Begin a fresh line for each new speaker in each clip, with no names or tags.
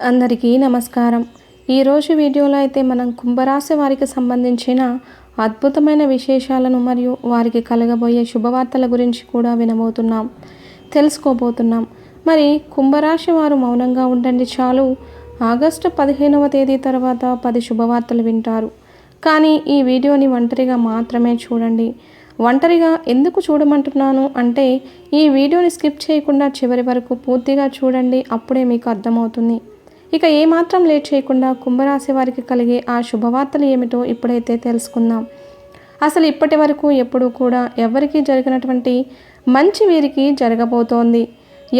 అందరికీ నమస్కారం. ఈరోజు వీడియోలో అయితే మనం కుంభరాశి వారికి సంబంధించిన అద్భుతమైన విశేషాలను మరియు వారికి కలగబోయే శుభవార్తల గురించి కూడా వినబోతున్నాం తెలుసుకోబోతున్నాం. మరి కుంభరాశి వారు మౌనంగా ఉండండి చాలు. ఆగస్టు పదిహేనవ తేదీ తర్వాత పది శుభవార్తలు వింటారు. కానీ ఈ వీడియోని ఒంటరిగా మాత్రమే చూడండి. ఒంటరిగా ఎందుకు చూడమంటున్నాను అంటే ఈ వీడియోని స్కిప్ చేయకుండా చివరి వరకు పూర్తిగా చూడండి అప్పుడే మీకు అర్థమవుతుంది. ఇక ఏమాత్రం లేట్ చేయకుండా కుంభరాశి వారికి కలిగే ఆ శుభవార్తలు ఏమిటో ఇప్పుడైతే తెలుసుకుందాం. అసలు ఇప్పటి వరకు ఎప్పుడూ కూడా ఎవరికీ జరిగినటువంటి మంచి వీరికి జరగబోతోంది.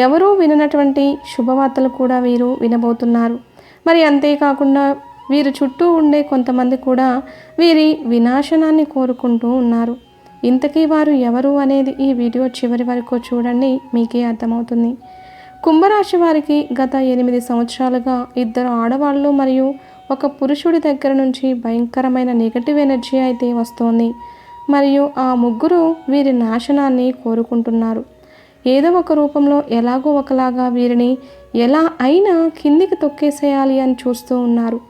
ఎవరూ విననటువంటి శుభవార్తలు కూడా వీరు వినబోతున్నారు. మరి అంతేకాకుండా వీరు చుట్టూ ఉండే కొంతమంది కూడా వీరి వినాశనాన్ని కోరుకుంటూ ఉన్నారు. ఇంతకీ వారు ఎవరు అనేది ఈ వీడియో చివరి వరకు చూడండి మీకే అర్థమవుతుంది. కుంభరాశి వారికి గత ఎనిమిది సంవత్సరాలుగా ఇద్దరు ఆడవాళ్ళు మరియు ఒక పురుషుడి దగ్గర నుంచి భయంకరమైన నెగటివ్ ఎనర్జీ అయితే వస్తోంది. మరియు ఆ ముగ్గురు వీరి నాశనాన్ని కోరుకుంటున్నారు. ఏదో ఒక రూపంలో ఎలాగో ఒకలాగా వీరిని ఎలా అయినా కిందికి తొక్కేసేయాలి అని చూస్తూ ఉన్నారు.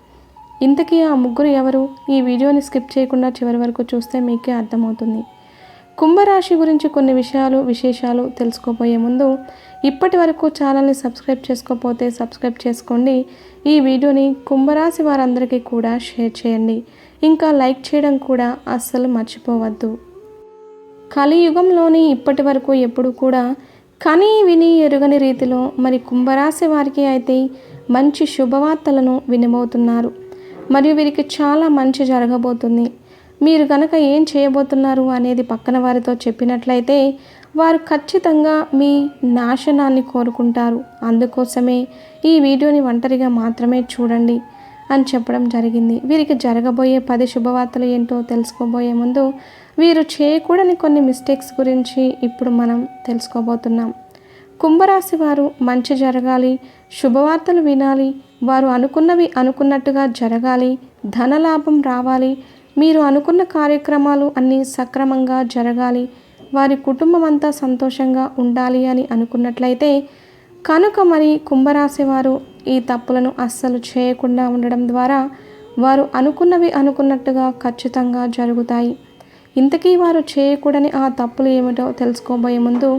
ఇంతకీ ఆ ముగ్గురు ఎవరు? ఈ వీడియోని స్కిప్ చేయకుండా చివరి వరకు చూస్తే మీకే అర్థమవుతుంది. కుంభరాశి గురించి కొన్ని విషయాలు విశేషాలు తెలుసుకోబోయే ముందు ఇప్పటి వరకు ఛానల్ని సబ్స్క్రైబ్ చేసుకోకపోతే సబ్స్క్రైబ్ చేసుకోండి. ఈ వీడియోని కుంభరాశి వారందరికీ కూడా షేర్ చేయండి. ఇంకా లైక్ చేయడం కూడా అస్సలు మర్చిపోవద్దు. కలియుగంలోని ఇప్పటి వరకు ఎప్పుడు కూడా కని విని ఎరుగని రీతిలో మరి కుంభరాశి వారికి అయితే మంచి శుభవార్తలను వినబోతున్నారు మరియు వీరికి చాలా మంచి జరగబోతుంది. మీరు కనుక ఏం చేయబోతున్నారు అనేది పక్కన వారితో చెప్పినట్లయితే వారు ఖచ్చితంగా మీ నాశనాన్ని కోరుకుంటారు. అందుకోసమే ఈ వీడియోని ఒంటరిగా మాత్రమే చూడండి అని చెప్పడం జరిగింది. వీరికి జరగబోయే పది శుభవార్తలు ఏంటో తెలుసుకోబోయే ముందు వీరు చేయకూడని కొన్ని మిస్టేక్స్ గురించి ఇప్పుడు మనం తెలుసుకోబోతున్నాం. కుంభరాశి వారు మంచి జరగాలి శుభవార్తలు వినాలి వారు అనుకున్నవి అనుకున్నట్టుగా జరగాలి ధనలాభం రావాలి మీరు అనుకున్న కార్యక్రమాలు అన్నీ సక్రమంగా జరగాలి. వారి కుటుంబం అంతా సంతోషంగా ఉండాలి అని అనుకున్నట్లయితే కనుక మరి కుంభరాశి వారు ఈ తప్పులను అస్సలు చేయకుండా ఉండడం ద్వారా వారు అనుకున్నవి అనుకున్నట్టుగా ఖచ్చితంగా జరుగుతాయి. ఇంతకీ వారు చేయకూడని ఆ తప్పులు ఏమిటో తెలుసుకోబోయే ముందు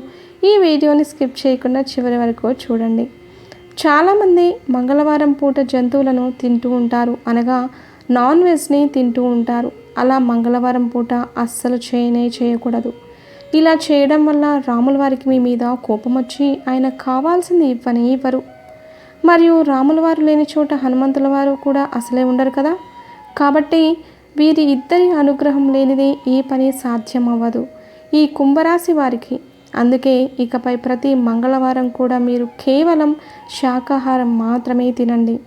ఈ వీడియోని స్కిప్ చేయకుండా చివరి వరకు చూడండి. చాలామంది మంగళవారం పూట జంతువులను తింటూ ఉంటారు అనగా నాన్ వెజ్ని తింటూ ఉంటారు. అలా మంగళవారం పూట అస్సలు చేయనే చేయకూడదు. ఇలా చేయడం వల్ల రాముల వారికి మీ మీద కోపం వచ్చి ఆయన కావాల్సింది ఇవ్వని ఇవ్వరు. మరియు రాముల వారు లేని చోట హనుమంతుల వారు కూడా అసలే ఉండరు కదా? కాబట్టి వీరి ఇద్దరి అనుగ్రహం లేనిదే ఈ పని సాధ్యం అవ్వదు ఈ కుంభరాశి వారికి. అందుకే ఇకపై ప్రతి మంగళవారం కూడా మీరు కేవలం శాకాహారం మాత్రమే తినండి.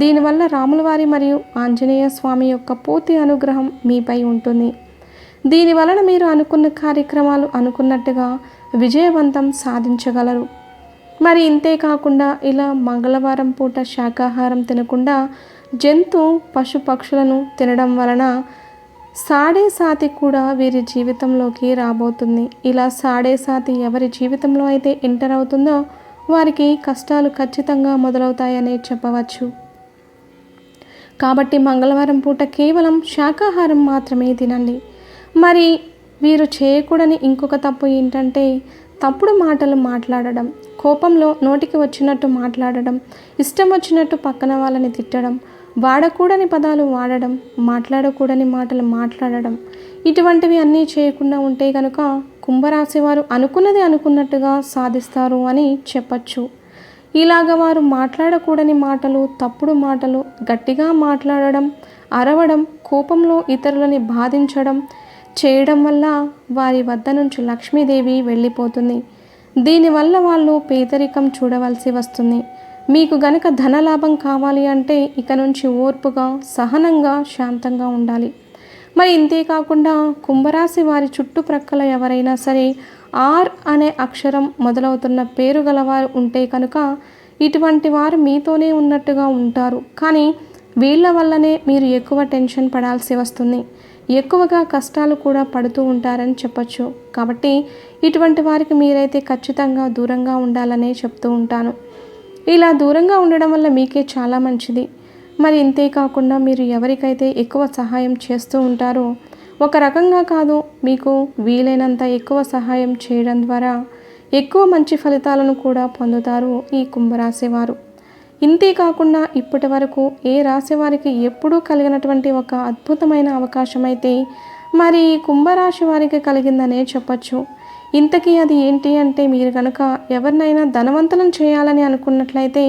దీనివల్ల రాములవారి మరియు ఆంజనేయ స్వామి యొక్క పూర్తి అనుగ్రహం మీపై ఉంటుంది. దీని వలన మీరు అనుకున్న కార్యక్రమాలు అనుకున్నట్టుగా విజయవంతం సాధించగలరు. మరి ఇంతే కాకుండా ఇలా మంగళవారం పూట శాకాహారం తినకుండా జంతు పశు పక్షులను తినడం వలన సాడే సాతి కూడా వీరి జీవితంలోకి రాబోతుంది. ఇలా సాడే సాతి ఎవరి జీవితంలో అయితే ఎంటర్ అవుతుందో వారికి కష్టాలు ఖచ్చితంగా మొదలవుతాయనే చెప్పవచ్చు. కాబట్టి మంగళవారం పూట కేవలం శాకాహారం మాత్రమే తినండి. మరి వీరు చేయకూడని ఇంకొక తప్పు ఏంటంటే తప్పుడు మాటలు మాట్లాడడం కోపంలో నోటికి వచ్చినట్టు మాట్లాడడం ఇష్టం వచ్చినట్టు పక్కన వాళ్ళని తిట్టడం వాడకూడని పదాలు వాడడం మాట్లాడకూడని మాటలు మాట్లాడడం ఇటువంటివి అన్నీ చేయకుండా ఉంటే కనుక కుంభరాశి వారు అనుకున్నది అనుకున్నట్టుగా సాధిస్తారు అని చెప్పచ్చు. ఇలాగ వారు మాట్లాడకూడని మాటలు తప్పుడు మాటలు గట్టిగా మాట్లాడడం అరవడం కోపంలో ఇతరులని బాధించడం చేయడం వల్ల వారి వద్ద నుంచి లక్ష్మీదేవి వెళ్ళిపోతుంది. దీనివల్ల వాళ్ళు పేదరికం చూడవలసి వస్తుంది. మీకు గనక ధనలాభం కావాలి అంటే ఇక నుంచి ఓర్పుగా సహనంగా శాంతంగా ఉండాలి. మరి ఇంతే కాకుండా కుంభరాశి వారి చుట్టుప్రక్కల ఎవరైనా సరే ఆర్ అనే అక్షరం మొదలవుతున్న పేరు గలవారు ఉంటే కనుక ఇటువంటి వారు మీతోనే ఉన్నట్టుగా ఉంటారు. కానీ వీళ్ళ వల్లనే మీరు ఎక్కువ టెన్షన్ పడాల్సి వస్తుంది. ఎక్కువగా కష్టాలు కూడా పడుతూ ఉంటారని చెప్పచ్చు. కాబట్టి ఇటువంటి వారికి మీరైతే ఖచ్చితంగా దూరంగా ఉండాలనే చెప్తూ ఉంటాను. ఇలా దూరంగా ఉండడం వల్ల మీకే చాలా మంచిది. మరి ఇంతే కాకుండా మీరు ఎవరికైతే ఎక్కువ సహాయం చేస్తూ ఉంటారో ఒక రకంగా కాదు మీకు వీలైనంత ఎక్కువ సహాయం చేయడం ద్వారా ఎక్కువ మంచి ఫలితాలను కూడా పొందుతారు ఈ కుంభరాశి వారు ఇంతే కాకుండా ఇప్పటి వరకు ఏ రాశి వారికి ఎప్పుడూ కలిగినటువంటి ఒక అద్భుతమైన అవకాశం అయితే మరి ఈ కుంభరాశి వారికి కలిగిందనే చెప్పచ్చు. ఇంతకీ అది ఏంటి అంటే మీరు కనుక ఎవరినైనా ధనవంతులను చేయాలని అనుకున్నట్లయితే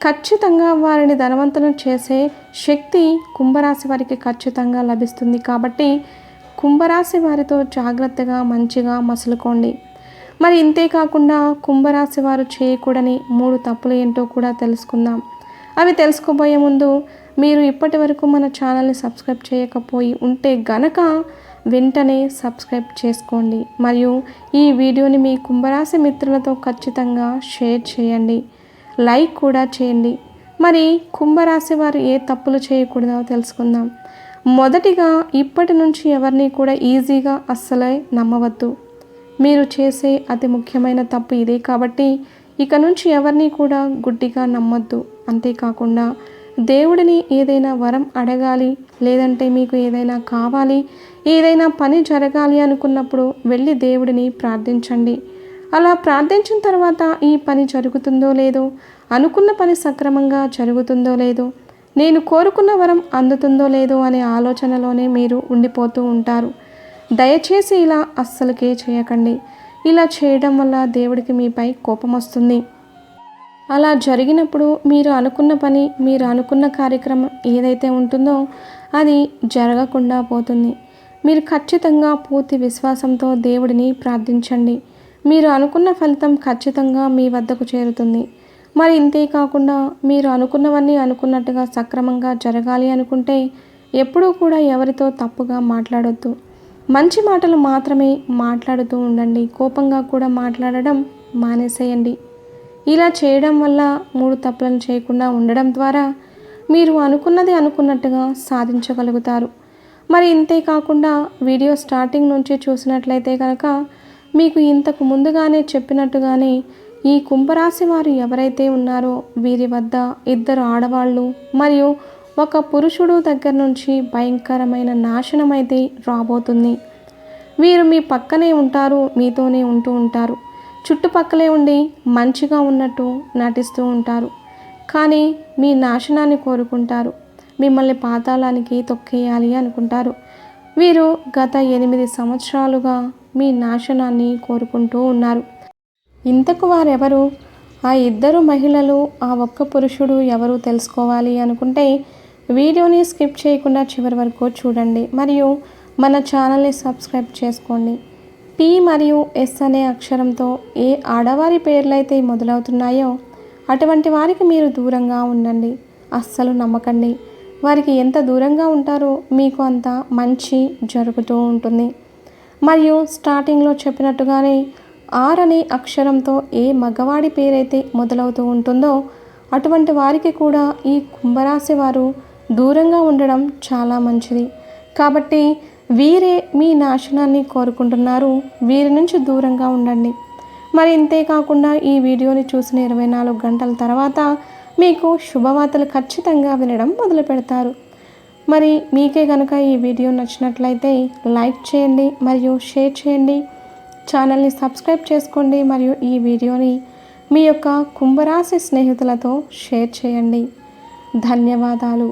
ఖచ్చితంగా వారిని ధనవంతులను చేసే శక్తి కుంభరాశి వారికి ఖచ్చితంగా లభిస్తుంది. కాబట్టి కుంభరాశి వారితో జాగ్రత్తగా మంచిగా మసులుకోండి. మరి ఇంతే కాకుండా కుంభరాశి వారు చేయకూడని మూడు తప్పులు ఏంటో కూడా తెలుసుకుందాం. అవి తెలుసుకోబోయే ముందు మీరు ఇప్పటి వరకు మన ఛానల్ని సబ్స్క్రైబ్ చేయకపోయి ఉంటే గనక వెంటనే సబ్స్క్రైబ్ చేసుకోండి. మరియు ఈ వీడియోని మీ కుంభరాశి మిత్రులతో ఖచ్చితంగా షేర్ చేయండి. లైక్ కూడా చేయండి. మరి కుంభరాశి వారు ఏ తప్పులు చేయకూడదో తెలుసుకుందాం. మొదటిగా ఇప్పటి నుంచి ఎవరిని కూడా ఈజీగా అస్సలే నమ్మవద్దు. మీరు చేసే అతి ముఖ్యమైన తప్పు ఇదే కాబట్టి ఇక నుంచి ఎవరిని కూడా గుడ్డిగా నమ్మొద్దు. అంతేకాకుండా దేవుడిని ఏదైనా వరం అడగాలి లేదంటే మీకు ఏదైనా కావాలి ఏదైనా పని జరగాలి అనుకున్నప్పుడు వెళ్ళి దేవుడిని ప్రార్థించండి. అలా ప్రార్థించిన తర్వాత ఈ పని జరుగుతుందో లేదో అనుకున్న పని సక్రమంగా జరుగుతుందో లేదో నేను కోరుకున్న వరం అందుతుందో లేదో అనే ఆలోచనలోనే మీరు ఉండిపోతూ ఉంటారు. దయచేసి ఇలా అస్సలకే చేయకండి. ఇలా చేయడం వల్ల దేవుడికి మీపై కోపం వస్తుంది. అలా జరిగినప్పుడు మీరు అనుకున్న పని మీరు అనుకున్న కార్యక్రమం ఏదైతే ఉంటుందో అది జరగకుండా పోతుంది. మీరు ఖచ్చితంగా పూర్తి విశ్వాసంతో దేవుడిని ప్రార్థించండి. మీరు అనుకున్న ఫలితం ఖచ్చితంగా మీ వద్దకు చేరుతుంది. మరి ఇంతే కాకుండా మీరు అనుకున్నవన్నీ అనుకున్నట్టుగా సక్రమంగా జరగాలి అనుకుంటే ఎప్పుడూ కూడా ఎవరితో తప్పుగా మాట్లాడొద్దు. మంచి మాటలు మాత్రమే మాట్లాడుతూ ఉండండి. కోపంగా కూడా మాట్లాడడం మానేసేయండి. ఇలా చేయడం వల్ల మూడు తప్పులను చేయకుండా ఉండడం ద్వారా మీరు అనుకున్నది అనుకున్నట్టుగా సాధించగలుగుతారు. మరి ఇంతే కాకుండా వీడియో స్టార్టింగ్ నుంచి చూసినట్లయితే కనుక మీకు ఇంతకు ముందుగానే చెప్పినట్టుగానే ఈ కుంభరాశి వారు ఎవరైతే ఉన్నారో వీరి వద్ద ఇద్దరు ఆడవాళ్ళు మరియు ఒక పురుషుడు దగ్గర నుంచి భయంకరమైన నాశనం అయితే రాబోతుంది. వీరు మీ పక్కనే ఉంటారు మీతోనే ఉంటూ ఉంటారు. చుట్టుపక్కలే ఉండి మంచిగా ఉన్నట్టు నటిస్తూ ఉంటారు. కానీ మీ నాశనాన్ని కోరుకుంటారు. మిమ్మల్ని పాతాళానికి తొక్కేయాలి అనుకుంటారు. వీరు గత ఎనిమిది సంవత్సరాలుగా మీ నాశనాన్ని కోరుకుంటూ ఉన్నారు. ఇంతకు వారెవరు? ఆ ఇద్దరు మహిళలు ఆ ఒక్క పురుషుడు ఎవరు తెలుసుకోవాలి అనుకుంటే వీడియోని స్కిప్ చేయకుండా చివరి వరకు చూడండి. మరియు మన ఛానల్ని సబ్స్క్రైబ్ చేసుకోండి. పి మరియు ఎస్ అనే అక్షరంతో ఏ ఆడవారి పేర్లైతే మొదలవుతున్నాయో అటువంటి వారికి మీరు దూరంగా ఉండండి. అస్సలు నమ్మకండి. వారికి ఎంత దూరంగా ఉంటారో మీకు అంత మంచి జరుగుతూ ఉంటుంది. మరియు స్టార్టింగ్లో చెప్పినట్టుగానే ఆర్ అనే అక్షరంతో ఏ మగవాడి పేరైతే మొదలవుతూ ఉంటుందో అటువంటి వారికి కూడా ఈ కుంభరాశి వారు దూరంగా ఉండడం చాలా మంచిది. కాబట్టి వీరే మీ నాశనాన్ని కోరుకుంటున్నారు. వీరి నుంచి దూరంగా ఉండండి. మరి ఇంతే కాకుండా ఈ వీడియోని చూసిన ఇరవై నాలుగు గంటల తర్వాత మీకు శుభవార్తలు ఖచ్చితంగా వినడం మొదలు పెడతారు మరి మీకే కనుక ఈ వీడియో నచ్చినట్లయితే లైక్ చేయండి మరియు షేర్ చేయండి. ఛానల్ని సబ్స్క్రైబ్ చేసుకోండి మరియు ఈ వీడియోని మీ యొక్క కుంభరాశి స్నేహితులతో షేర్ చేయండి. ధన్యవాదాలు.